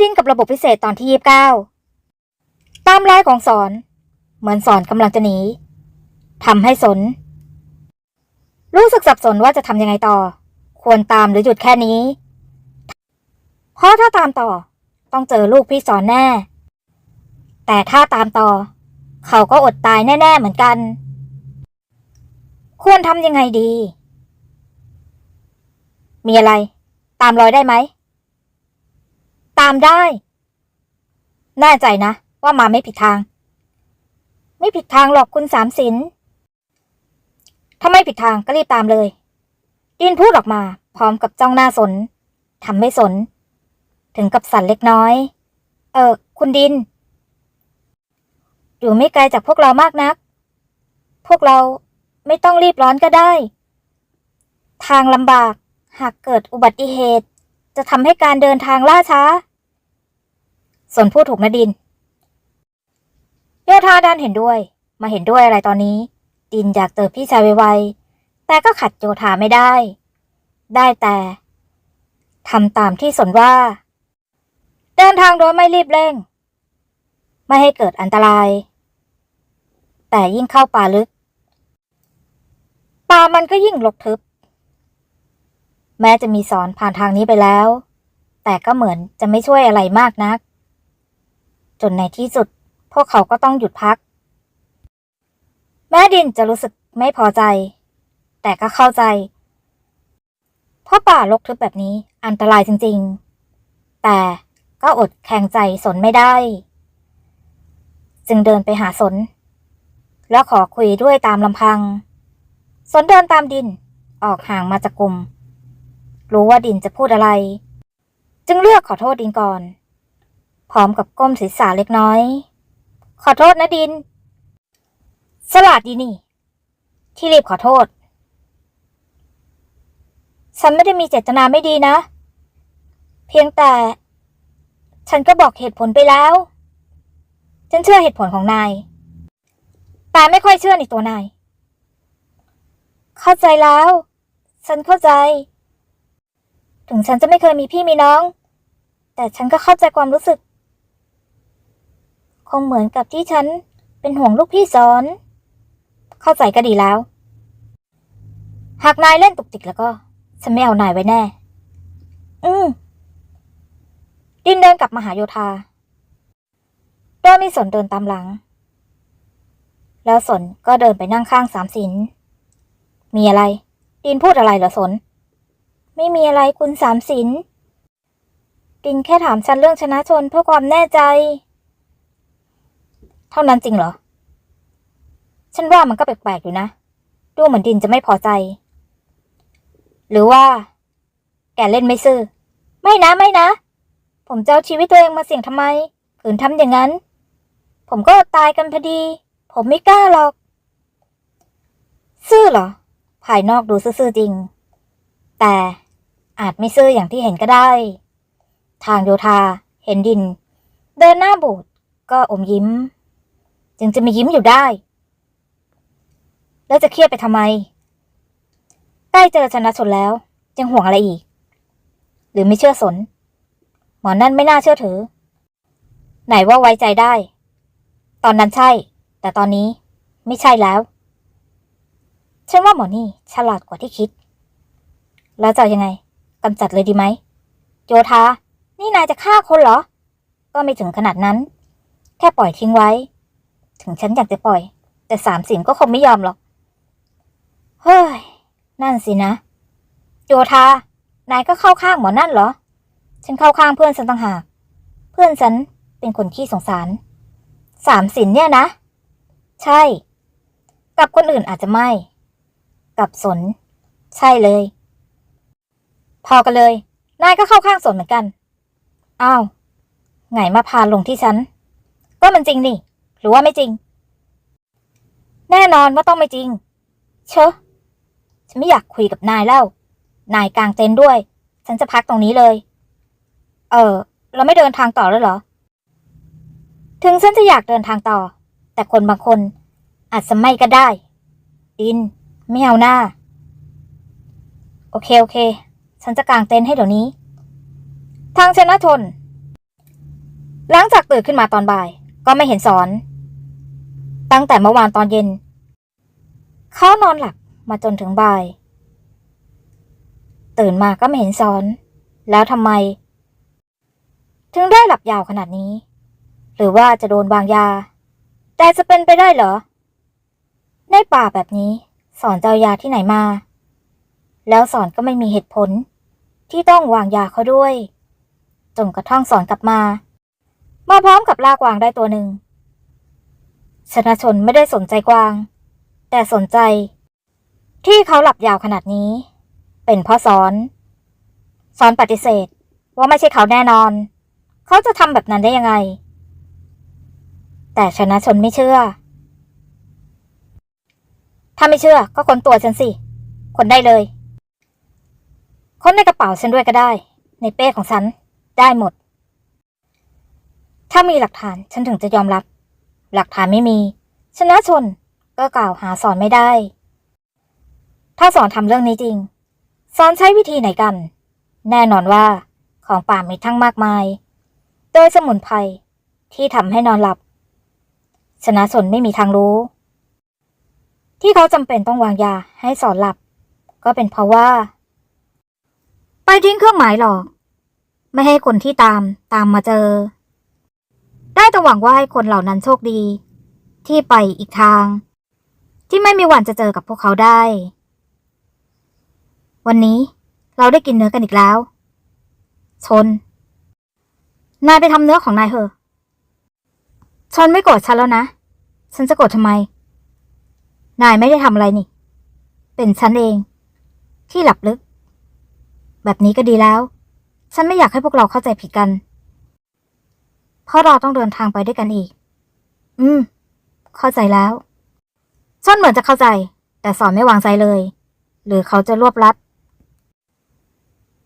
ดินกับระบบพิเศษตอนที่ยีบเก้าตามลายของสอน เหมือนสอนกำลังจะหนีทำให้สน รู้สึกสับสนว่าจะทำยังไงต่อ ควรตามหรือหยุดแค่นี้ เพราะถ้าตามต่อ ต้องเจอลูกพี่สอนแน่ แต่ถ้าตามต่อ เขาก็อดตายแน่ ๆ เหมือนกัน ควรทำยังไงดี มีอะไร ตามรอยได้ไหม ตามได้ แน่ใจนะว่ามาไม่ผิดทาง ไม่ผิดทางหรอกคุณสามสินถ้าไม่ผิดทางก็รีบตามเลย ดินพูดออกมา พร้อมกับจ้องหน้าสนทำให้สน ถึงกับสั่นเล็กน้อย เออ คุณดิน อยู่ไม่ไกลจากพวกเรามากนัก พวกเราไม่ต้องรีบร้อนก็ได้ ทางลำบากหากเกิดอุบัติเหตุ จะทำให้การเดินทางล่าช้า สนพูดถูกนะดินโยธาดันเห็นด้วย มาเห็นด้วยอะไรตอนนี้ ดินอยากเจอพี่ชายไวๆแต่ก็ขัดโยธาไม่ได้ ได้แต่ทำตามที่สนว่า เดินทางโดยไม่รีบเร่ง ไม่ให้เกิดอันตราย แต่ยิ่งเข้าป่าลึก ป่ามันก็ยิ่งรกทึบ แม้จะมีสอนผ่านทางนี้ไปแล้ว แต่ก็เหมือนจะไม่ช่วยอะไรมากนัก จนในที่สุด พวกเขาก็ต้องหยุดพัก แม่ดินจะรู้สึกไม่พอใจ แต่ก็เข้าใจเพราะป่ารกทึบแบบนี้อันตรายจริงๆ แต่ก็อดแข่งใจสนไม่ได้ จึงเดินไปหาสน แล้วขอคุยด้วยตามลำพัง สนเดินตามดินออกห่างมาจากกลุ่ม รู้ว่าดินจะพูดอะไร จึงเลือกขอโทษดินก่อน พร้อมกับก้มศีรษะเล็กน้อย ขอโทษนะดิน สลัดดีนี่ ที่รีบขอโทษ ฉันไม่ได้มีเจตนาไม่ดีนะ เพียงแต่ ฉันก็บอกเหตุผลไปแล้ว ฉันเชื่อเหตุผลของนาย แต่ไม่ค่อยเชื่อในตัวนาย เข้าใจแล้ว ฉันเข้าใจ ถึงฉันจะไม่เคยมีพี่มีน้อง แต่ฉันก็เข้าใจความรู้สึก คงเหมือนกับที่ฉันเป็นห่วงลูกพี่สอน เข้าใจก็ดีแล้ว หากนายเล่นตุกติกแล้วก็ ฉันไม่เอานายไว้แน่ อืมดินเดินกลับมาหาโยธา โดยมีสนเดินตามหลัง แล้วสนก็เดินไปนั่งข้างสามสิน มีอะไร ดินพูดอะไรเหรอสน ไม่มีอะไรคุณสามสิน ดินแค่ถามฉันเรื่องชนะชนเพื่อความแน่ใจ เท่านั้นจริงเหรอ ฉันว่ามันก็แปลกๆอยู่นะ ดูเหมือนดินจะไม่พอใจ หรือว่า แกเล่นไม่ซื่อ ไม่นะไม่นะ ผมจะเอาชีวิตตัวเองมาเสี่ยงทำไมขืนทำอย่างนั้น ผมก็ตายกันพอดี ผมไม่กล้าหรอก ซื่อเหรอ ภายนอกดูซื่อจริง แต่อาจไม่ซื่ออย่างที่เห็นก็ได้ ทางโยธา เห็นดิน เดินหน้าบูดก็อมยิ้ม จึงจะมียิ้มอยู่ได้ แล้วจะเครียดไปทำไมใกล้เจอชนะชนแล้ว ยังห่วงอะไรอีก หรือไม่เชื่อสน หมอนั่นไม่น่าเชื่อถือ ไหนว่าไว้ใจได้ ตอนนั้นใช่ แต่ตอนนี้ไม่ใช่แล้ว ฉันว่าหมอนี่ฉลาดกว่าที่คิด แล้วจะยังไงกำจัดเลยดีไหม โยธา นี่นายจะฆ่าคนเหรอ ก็ไม่ถึงขนาดนั้น แค่ปล่อยทิ้งไว้ ถึงฉันอยากจะปล่อย แต่สามสินก็คงไม่ยอมหรอก เฮ้ย นั่นสินะ โยธา นายก็เข้าข้างหมอนั่นเหรอ ฉันเข้าข้างเพื่อนฉันต่างหาก เพื่อนฉันเป็นคนขี้สงสาร สามสินเนี่ยนะ ใช่ กับคนอื่นอาจจะไม่ กับสน ใช่เลย พอกันเลย นายก็เข้าข้างสนเหมือนกัน อ้าว ไงมาพาลงที่ฉัน ก็มันจริงนี่ หรือว่าไม่จริง แน่นอนว่าต้องไม่จริง เชอะฉันไม่อยากคุยกับนายแล้ว นายกลางเต็นท์ด้วย ฉันจะพักตรงนี้เลย เออ เราไม่เดินทางต่อแล้วเหรอ ถึงฉันจะอยากเดินทางต่อ แต่คนบางคน อาจจะไม่ก็ได้ ดิน ไม่เอาหน้า โอเคโอเค ฉันจะกางเต็นท์ให้เดี๋ยวนี้ ทางชนะชนหลังจากตื่นขึ้นมาตอนบ่าย ก็ไม่เห็นสอน ตั้งแต่เมื่อวานตอนเย็น เขานอนหลับมาจนถึงบ่าย ตื่นมาก็ไม่เห็นสอน แล้วทำไม ถึงได้หลับยาวขนาดนี้ หรือว่าจะโดนวางยา แต่จะเป็นไปได้เหรอ ในป่าแบบนี้ สอนเจ้ายาที่ไหนมา แล้วสอนก็ไม่มีเหตุผล ที่ต้องวางยาเขาด้วยจนกระทั่งสอนกลับมา มาพร้อมกับลากวางได้ตัวหนึ่ง ชนะชนไม่ได้สนใจกวาง แต่สนใจ ที่เขาหลับยาวขนาดนี้ เป็นเพ่อสอนสอนปฏิเสธว่าไม่ใช่เขาแน่นอน เขาจะทำแบบนั้นได้ยังไง แต่ชนะชนไม่เชื่อ ถ้าไม่เชื่อก็คนตัวฉันสิ คนได้เลย คนในกระเป๋าฉันด้วยก็ได้ ในเป้ของฉัน ได้หมด ถ้ามีหลักฐานฉันถึงจะยอมรับ หลักฐานไม่มี ชนะชนก็กล่าวหาสอนไม่ได้ ถ้าสอนทำเรื่องนี้จริง สอนใช้วิธีไหนกัน แน่นอนว่าของป่ามีทั้งมากมาย โดยสมุนไพรที่ทำให้นอนหลับ ชนะชนไม่มีทางรู้ ที่เขาจำเป็นต้องวางยาให้สอนหลับ ก็เป็นเพราะว่า ไปทิ้งเครื่องหมายหลอก ไม่ให้คนที่ตามตามมาเจอ ได้แต่หวังว่าให้คนเหล่านั้นโชคดี ที่ไปอีกทาง ที่ไม่มีวันจะเจอกับพวกเขาได้ วันนี้เราได้กินเนื้อกันอีกแล้ว ชน นายไปทำเนื้อของนายเถอะ ชนไม่โกรธฉันแล้วนะ ฉันจะโกรธทำไม นายไม่ได้ทำอะไรนี่ เป็นฉันเอง ที่หลับลึก แบบนี้ก็ดีแล้ว ฉันไม่อยากให้พวกเราเข้าใจผิดกัน เพราะเราต้องเดินทางไปด้วยกันอีก อืม เข้าใจแล้วชนเหมือนจะเข้าใจ แต่สอนไม่วางใจเลย หรือเขาจะรวบลัด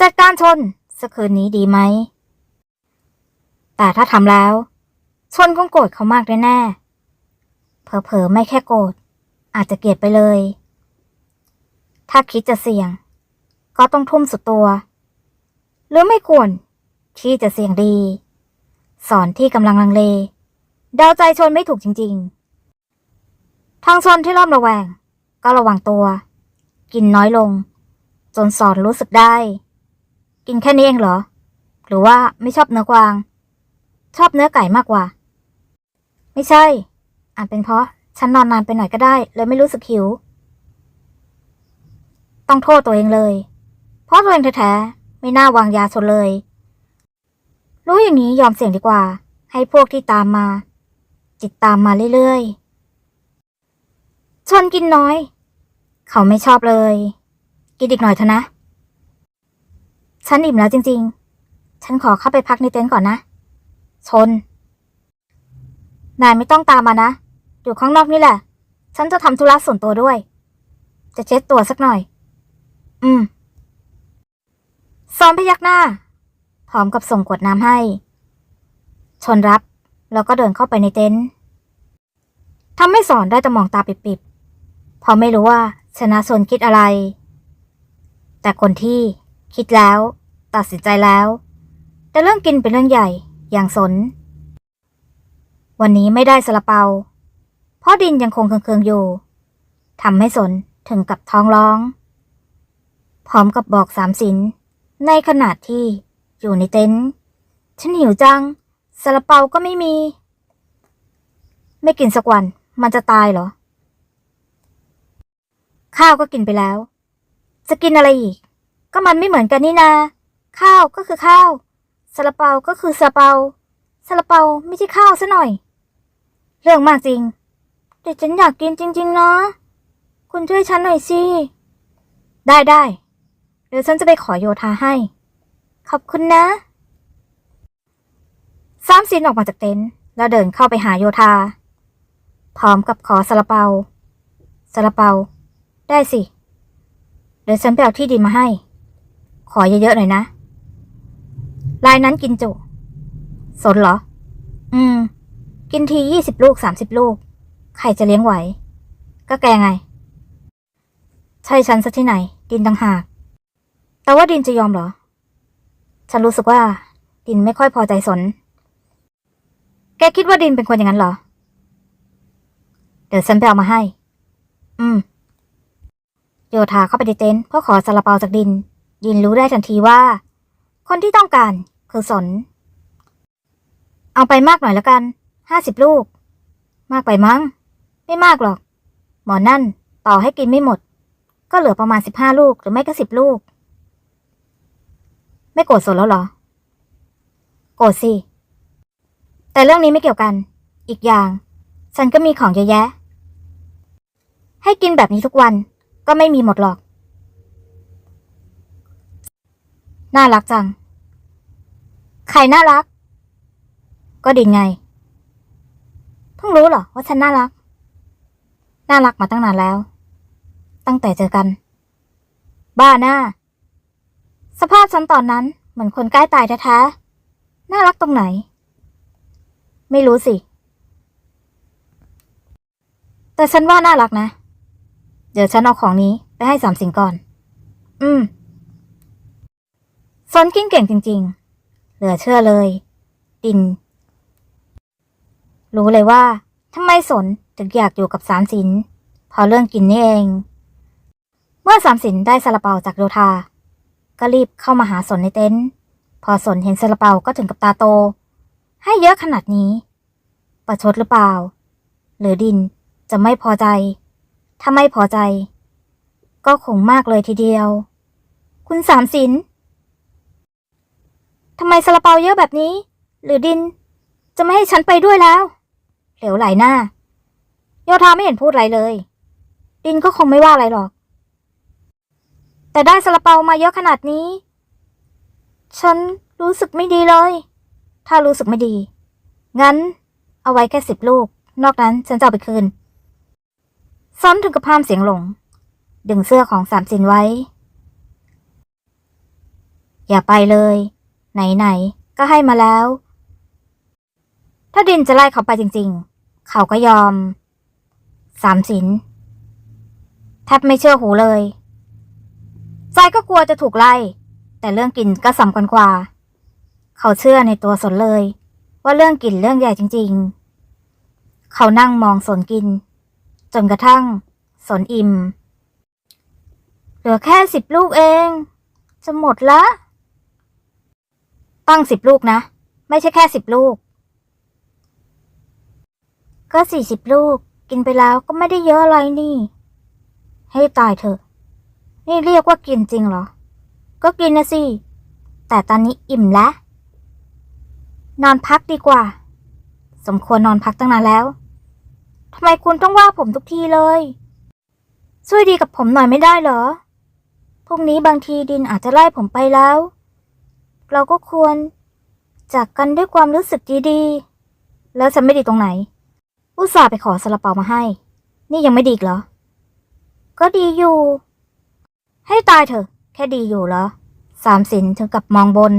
จัดการชนสักคืนนี้ดีไหม แต่ถ้าทำแล้ว ชนคงโกรธเขามากแน่ๆเผลอๆไม่แค่โกรธอาจจะเกลียดไปเลย ถ้าคิดจะเสี่ยง ก็ต้องทุ่มสุดตัว หรือไม่ควรที่จะเสี่ยงดี สอนที่กำลังลังเลเดาใจชนไม่ถูกจริง ๆ ทางชนที่เริ่มระแวง ก็ระวังตัว กินน้อยลง จนสอนรู้สึกได้ กินแค่นี้เองเหรอ หรือว่าไม่ชอบเนื้อกวาง ชอบเนื้อไก่มากกว่า ไม่ใช่อาจเป็นเพราะฉันนอนนานไปหน่อยก็ได้เลยไม่รู้สึกหิว ต้องโทษตัวเองเลย เพราะตัวเองแท้ๆไม่น่าวางยาชนเลย รู้อย่างนี้ยอมเสี่ยงดีกว่า ให้พวกที่ตามมาจิตตามมาเรื่อยๆ ชนกินน้อย เขาไม่ชอบเลย กินอีกหน่อยเถอะนะ ฉันอิ่มแล้วจริงๆ ฉันขอเข้าไปพักในเต็นท์ก่อนนะ ชน นายไม่ต้องตามมานะ อยู่ข้างนอกนี่แหละ ฉันจะทำธุระส่วนตัวด้วย จะเช็ดตัวสักหน่อย อืมซ้อมพยักหน้า พร้อมกับส่งขวดน้ำให้ ชนรับ แล้วก็เดินเข้าไปในเต็นท์ทำให้สอนได้แต่มองตาปิบๆเพราะไม่รู้ว่าชนะชนคิดอะไร แต่คนที่คิดแล้ว ตัดสินใจแล้ว แต่เรื่องกินเป็นเรื่องใหญ่อย่างสน วันนี้ไม่ได้สละเปา เพราะดินยังคงเคืองๆอยู่ทำให้สนถึงกับท้องร้อง พร้อมกับบอกสามสินในขณะที่ อยู่ในเต็นท์ฉันหิวจังสละเปาก็ไม่มี ไม่กินสักวันมันจะตายเหรอ ข้าวก็กินไปแล้ว จะกินอะไรอีก ก็มันไม่เหมือนกันนี่นา ข้าวก็คือข้าวซาลาเปาก็คือซาลาเปาซาลาเปาไม่ใช่ข้าวซะหน่อย เรื่องมากจริงแต่ฉันอยากกินจริง ๆ นะ คุณช่วยฉันหน่อยสิ ได้ได้เดี๋ยวฉันจะไปขอโยธาให้ ขอบคุณนะสามสินออกมาจากเต็นท์แล้วเดินเข้าไปหาโยธา พร้อมกับขอซาลาเปาซาลาเปา ได้สิ เดี๋ยวฉันไปเอาที่ดินมาให้ ขอเยอะๆหน่อยนะรายนั้นกินจุ สนเหรอ อืม กินทียี่สิบลูกสามสิบลูก ใครจะเลี้ยงไหว ก็แกไง ใช่ฉันซะที่ไหน ดินต่างหาก แต่ว่าดินจะยอมเหรอ ฉันรู้สึกว่า ดินไม่ค่อยพอใจสน แกคิดว่าดินเป็นคนอย่างนั้นเหรอ เดี๋ยวฉันไปเอามาให้ อืม โยธาเข้าไปในเต็นท์เพื่อขอซาลาเปาจากดิน ดินรู้ได้ทันทีว่า คนที่ต้องการคือสน เอาไปมากหน่อยแล้วกัน ห้าสิบลูก มากไปมั้ง ไม่มากหรอก หมอนั่น ต่อให้กินไม่หมด ก็เหลือประมาณสิบห้าลูกหรือไม่ก็สิบลูก ไม่โกรธสนแล้วเหรอ โกรธสิ แต่เรื่องนี้ไม่เกี่ยวกัน อีกอย่าง ฉันก็มีของเยอะแยะ ให้กินแบบนี้ทุกวันก็ไม่มีหมดหรอก น่ารักจัง ใครน่ารัก ก็ดินไง เพิ่งรู้เหรอว่าฉันน่ารัก น่ารักมาตั้งนานแล้ว ตั้งแต่เจอกัน บ้าหน้า สภาพฉันตอนนั้นเหมือนคนใกล้ตายแท้ๆ น่ารักตรงไหน ไม่รู้สิ แต่ฉันว่าน่ารักนะ เดี๋ยวฉันเอาของนี้ไปให้สามสิงก่อน อืมซนกิ้งเก่งจริง ๆ เหลือเชื่อเลย ดิน รู้เลยว่าทำไมสนถึงอยากอยู่กับสามสินพอเรื่องกินนี่เอง เมื่อสามสินได้ซาลาเปาจากโยธา ก็รีบเข้ามาหาสนในเต็นท์พอสนเห็นซาลาเปาก็ถึงกับตาโต ให้เยอะขนาดนี้ ประชดหรือเปล่า หรือดินจะไม่พอใจ ถ้าไม่พอใจ ก็คงมากเลยทีเดียว คุณสามสินทำไมซาลาเปาเยอะแบบนี้ หรือดิน จะไม่ให้ฉันไปด้วยแล้ว เหลวไหลหน้า โยธาไม่เห็นพูดอะไรเลย ดินก็คงไม่ว่าอะไรหรอก แต่ได้ซาลาเปามาเยอะขนาดนี้ ฉันรู้สึกไม่ดีเลย ถ้ารู้สึกไม่ดี งั้น เอาไว้แค่สิบลูก นอกนั้นฉันจะเอาไปคืน ซ้อนถึงกับพามเสียงหลง ดึงเสื้อของสามสินไว้ อย่าไปเลย ไหนๆ ก็ให้มาแล้ว ถ้าดินจะไล่เขาไปจริง ๆ เขาก็ยอม สามสินแทบไม่เชื่อหูเลย ใจก็กลัวจะถูกไล่ แต่เรื่องกินก็สำคัญกว่า เขาเชื่อในตัวสนเลย ว่าเรื่องกินเรื่องใหญ่จริง ๆ เขานั่งมองสนกิน จนกระทั่งสนอิ่ม เหลือแค่สิบลูกเอง จะหมดละ ตั้งสิบลูกนะ ไม่ใช่แค่สิบลูก ก็สี่สิบลูก กินไปแล้วก็ไม่ได้เยอะอะไรนี่ ให้ตายเถอะ นี่เรียกว่ากินจริงเหรอ ก็กินนะสิ แต่ตอนนี้อิ่มแล้ว นอนพักดีกว่า สมควรนอนพักตั้งนานแล้วทำไมคุณต้องว่าผมทุกทีเลย ช่วยดีกับผมหน่อยไม่ได้เหรอ พรุ่งนี้บางทีดินอาจจะไล่ผมไปแล้ว เราก็ควรจากกันด้วยความรู้สึกดีๆ แล้วฉันไม่ดีตรงไหน อุตส่าห์ไปขอซาลาเปามาให้ นี่ยังไม่ดีอีกเหรอ ก็ดีอยู่ ตายเถอะ แค่ดีอยู่เหรอ สามสินถึงกับมองบน